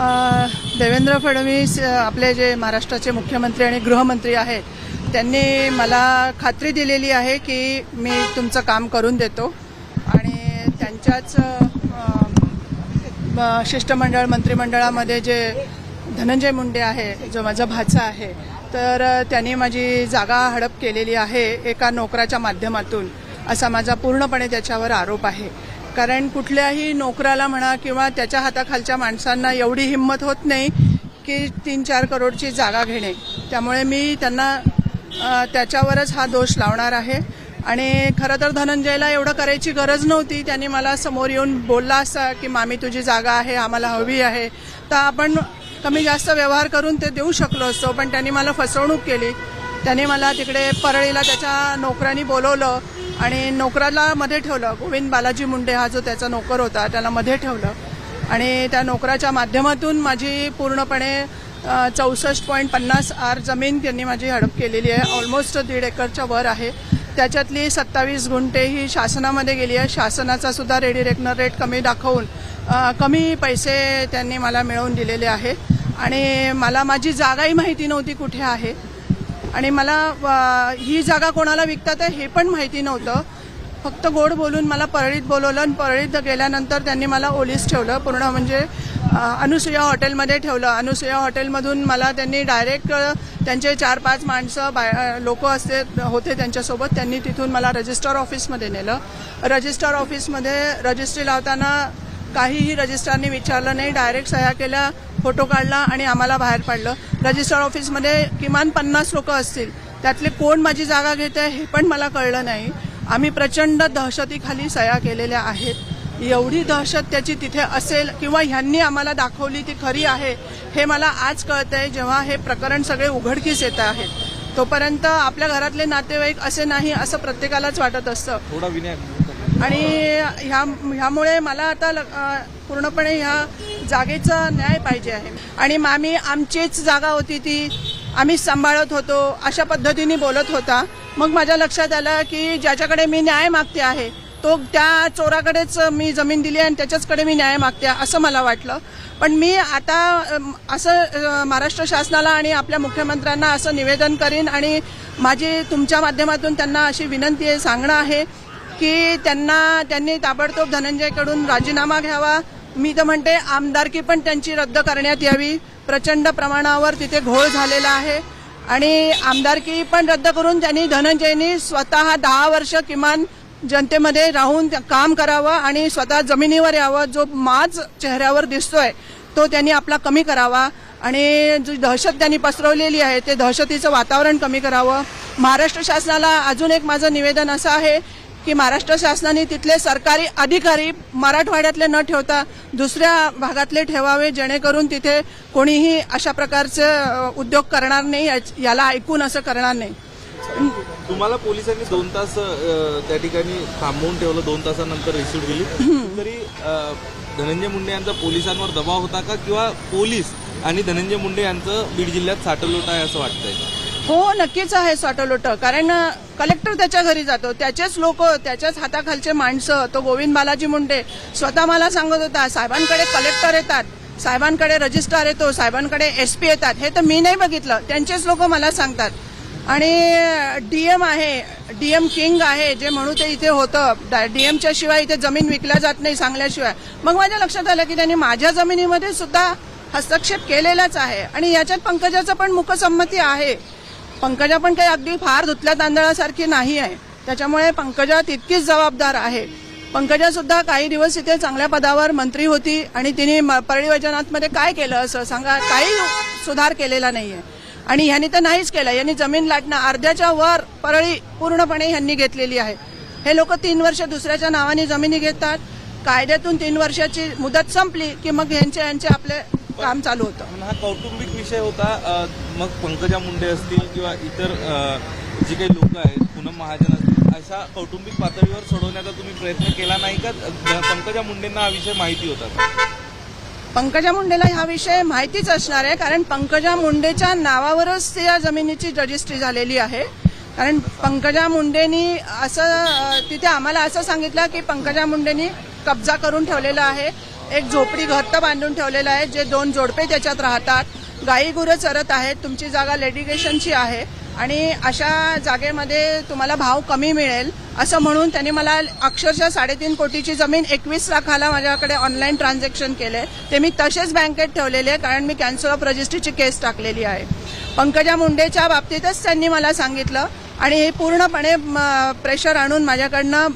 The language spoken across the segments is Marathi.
देवेंद्र फडणवीस आपले जे महाराष्ट्राचे मुख्यमंत्री आणि गृहमंत्री आहेत त्यांनी मला खात्री दिलेली आहे की मी तुमचं काम करून देतो. आणि त्यांच्याच शिष्टमंडळ मंत्रिमंडळामध्ये जे धनंजय मुंडे आहे जो माझा भाचा आहे तर त्यांनी माझी जागा हडप केलेली आहे एका नोकराच्या माध्यमातून असा माझा पूर्णपणे त्याच्यावर आरोप आहे. कारण कुठल्याही नोकराला म्हणा किंवा त्याच्या हाताखालच्या माणसांना एवढी हिंमत होत नाही की तीन चार करोडची जागा घेणे. त्यामुळे मी त्यांना त्याच्यावरच हा दोष लावणार आहे. आणि खरं तर धनंजयला एवढं करायची गरज नव्हती. त्यांनी मला समोर येऊन बोलला असा की मामी तुझी जागा आहे आम्हाला हवी आहे. तर आपण कमी जास्त व्यवहार करून ते देऊ शकलो असतो पण त्यांनी मला फसवणूक केली. त्याने मला तिकडे परळीला त्याच्या नोकरांनी बोलवलं आणि नोकराला मध्ये ठेवलं. गोविंद बालाजी मुंडे हा जो त्याचा नोकर होता त्याला मध्ये ठेवलं. आणि त्या नोकराच्या माध्यमातून माझी पूर्णपणे चौसष्ट पॉईंट पन्नास आर जमीन त्यांनी माझी हडप केलेली आहे. ऑलमोस्ट दीड एकरच्या वर आहे. त्याच्यातली सत्तावीस गुंठे ही शासनामध्ये गेली आहे. शासनाचा सुद्धा रेडी रेकनर रेट कमी दाखवून कमी पैसे त्यांनी मला मिळवून दिलेले आहे. आणि मला माझी जागाही माहिती नव्हती कुठे आहे. आणि मला ही जागा कोणाला विकतात हे पण माहिती नव्हतं. फक्त गोड बोलून मला परळीत बोलवलं आणि परळीत गेल्यानंतर त्यांनी मला ओलीस ठेवलं. पूर्ण म्हणजे अनुसुया हॉटेलमध्ये ठेवलं. अनुसुया हॉटेलमधून मला त्यांनी डायरेक्ट त्यांचे चार पाच माणसं बाय लोक असते होते त्यांच्यासोबत. त्यांनी तिथून मला रजिस्टर ऑफिसमध्ये नेलं. रजिस्टर ऑफिसमध्ये रजिस्ट्री लावताना काहीही रजिस्ट्रारने विचारलं नाही डायरेक्ट सह्या केल्या फोटो काढला आणि आम्हाला बाहेर पाडलं. रजिस्टर ऑफिसमध्ये किमान पन्नास लोक असतील. त्यातले कोण माझी जागा घेत आहे हे पण मला कळलं नाही. आम्ही प्रचंड दहशतीखाली सह्या केलेल्या आहेत. एवढी दहशत त्याची तिथे असेल किंवा ह्यांनी आम्हाला दाखवली ती खरी आहे हे मला आज कळतंय जेव्हा हे प्रकरण सगळे उघडकीस येत आहेत. तोपर्यंत आपल्या घरातले नातेवाईक असे नाही असं प्रत्येकालाच वाटत असतं. थोडा विनय. आणि ह्या ह्यामुळे मला आता ल- पूर्णपणे ह्या जागेचा न्याय पाहिजे आहे. आणि मामी आमचीच जागा होती ती. आम्हीच सांभाळत होतो अशा पद्धतीने बोलत होता. मग माझ्या लक्षात आलं की ज्याच्याकडे मी न्याय मागते आहे तो त्या चोराकडेच मी जमीन दिली आणि त्याच्याचकडे मी न्याय मागते असं मला वाटलं. पण मी आता असं महाराष्ट्र शासनाला आणि आपल्या मुख्यमंत्र्यांना असं निवेदन करीन आणि माझी तुमच्या माध्यमातून त्यांना अशी विनंती आहे सांगणं आहे की त्यांना त्यांनी ताबडतोब धनंजयकडून राजीनामा घ्यावा. मी तर म्हणते आमदारकी पण त्यांची रद्द करण्यात यावी. प्रचंड प्रमाणावर तिथे घोळ झालेला आहे. आणि आमदारकी पण रद्द करून त्यांनी धनंजयनी स्वतः दहा वर्ष किमान जनतेमध्ये राहून काम करावं आणि स्वतः जमिनीवर यावं. जो माज चेहऱ्यावर दिसतोय तो त्यांनी आपला कमी करावा. आणि जी दहशत त्यांनी पसरवलेली आहे ते दहशतीचं वातावरण कमी करावं. महाराष्ट्र शासनाला अजून एक माझं निवेदन असं आहे की महाराष्ट्र शासनाने तिथले सरकारी अधिकारी मराठवाड्यातले न ठेवता दुसऱ्या भागातले ठेवावे जेणेकरून तिथे कोणीही अशा प्रकारचे उद्योग करणार नाही याला ऐकून असं करणार नाही. तुम्हाला पोलिसांनी दोन तास त्या ठिकाणी थांबवून ठेवलं दोन तासानंतर रिसिव्ह दिली तरी धनंजय मुंडे यांचा पोलिसांवर दबाव होता का? किंवा पोलीस आणि धनंजय मुंडे यांचं बीड जिल्ह्यात साठवलोट आहे असं वाटतंय? हो, हो नक्कीच आहे स्वाटोलोट कारण कलेक्टर त्याच्या घरी जातो. त्याचेच लोक त्याच्याच हाताखालचे माणसं तो गोविंद बालाजी मुंडे स्वतः मला सांगत होता साहेबांकडे कलेक्टर येतात साहेबांकडे रजिस्ट्रार येतो साहेबांकडे एस पी येतात. हे तर मी नाही बघितलं. त्यांचेच लोक मला सांगतात. आणि डीएम आहे डीएम किंग आहे जे म्हणू ते इथे होतं. डीएमच्या शिवाय इथे जमीन विकल्या जात नाही सांगल्याशिवाय. मग माझ्या लक्षात आलं की त्यांनी माझ्या जमिनीमध्ये सुद्धा हस्तक्षेप केलेलाच आहे. आणि याच्यात पंकजाचं पण मुखसंमती आहे. पंकजा पण काही अगदी फार धुतल्या तांदळासारखी नाही आहे. त्याच्यामुळे पंकजा तितकीच जबाबदार आहे. पंकजा सुद्धा काही दिवस इथे चांगल्या पदावर मंत्री होती आणि तिने म- परळी वैजनाथमध्ये काय केलं असं सांगा काही सुधार केलेला नाहीये. आणि ह्यांनी तर नाहीच केलं. यांनी जमीन लाटणं अर्ध्याच्या वर परळी पूर्णपणे ह्यांनी घेतलेली आहे. हे लोक तीन वर्ष दुसऱ्याच्या नावाने जमिनी घेतात. कायद्यातून तीन वर्षाची मुदत संपली की मग ह्यांचे यांचे आपले काम चालू होतं. हा कौटुंबिक विषय होता मग पंकजा मुंडे असतील किंवा इतर जी काही लोक आहेत पूनम महाजन असतील अशा कौटुंबिक पातळीवर सोडवण्याचा तुम्ही प्रयत्न केला नाही का? पंकजा मुंडेंना हा विषय माहिती होता? पंकजा मुंडेला हा विषय माहितीच असणार आहे कारण पंकजा मुंडेच्या नावावरच त्या जमिनीची रजिस्ट्री झालेली आहे. कारण पंकजा मुंडेनी असं तिथे आम्हाला असं सांगितलं की पंकजा मुंडेनी कब्जा करून ठेवलेला आहे एक झोपडी घरतं बांधून ठेवलेलं आहे जे दोन जोडपे त्याच्यात राहतात. गाई गुरं चरत आहेत तुमची जागा लेडिगेशनची आहे आणि अशा जागेमध्ये तुम्हाला भाव कमी मिळेल असं म्हणून त्यांनी मला अक्षरशः साडेतीन कोटीची जमीन एकवीस लाखाला माझ्याकडे ऑनलाईन ट्रान्झॅक्शन केले. ते मी तसेच बँकेत ठेवलेले आहे कारण मी कॅन्सल ऑफ रजिस्ट्रीची केस टाकलेली आहे. पंकजा मुंडेच्या बाबतीतच त्यांनी मला सांगितलं आणि हे पूर्णपणे प्रेशर आणून माझ्याकडनं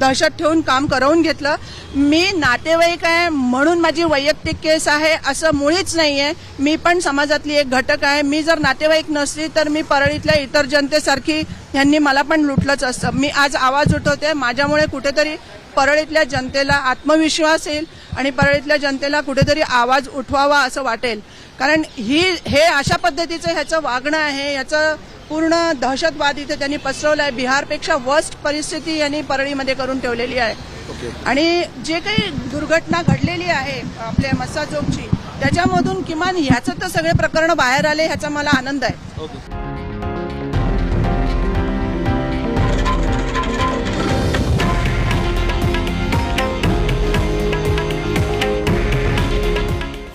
दहशत ठेवून काम करवून घेतलं. मी नातेवाईक आहे म्हणून माझी वैयक्तिक केस आहे असं मुळीच नाही आहे मी पण समाजातली एक घटक आहे. मी जर नातेवाईक नसली तर मी परळीतल्या इतर जनतेसारखी यांनी मला पण लुटलंच असतं. मी आज आवाज उठवते माझ्यामुळे कुठेतरी परळीतल्या जनतेला आत्मविश्वास येईल आणि परळीतल्या जनतेला कुठेतरी आवाज उठवावा असं वाटेल. कारण ही हे अशा पद्धतीचं ह्याचं वागणं आहे याचं पूर्ण दहशतवाद इथे त्यांनी पसरवलं आहे. बिहारपेक्षा वर्स्ट परिस्थिती यांनी परळीमध्ये करून ठेवलेली आहे. आणि जे काही दुर्घटना घडलेली आहे आपल्या मस्साजोगची त्याच्यामधून किमान ह्याचं तर सगळे प्रकरण बाहेर आले ह्याचा मला आनंद आहे.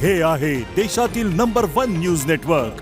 हे आहे देशातील नंबर वन न्यूज नेटवर्क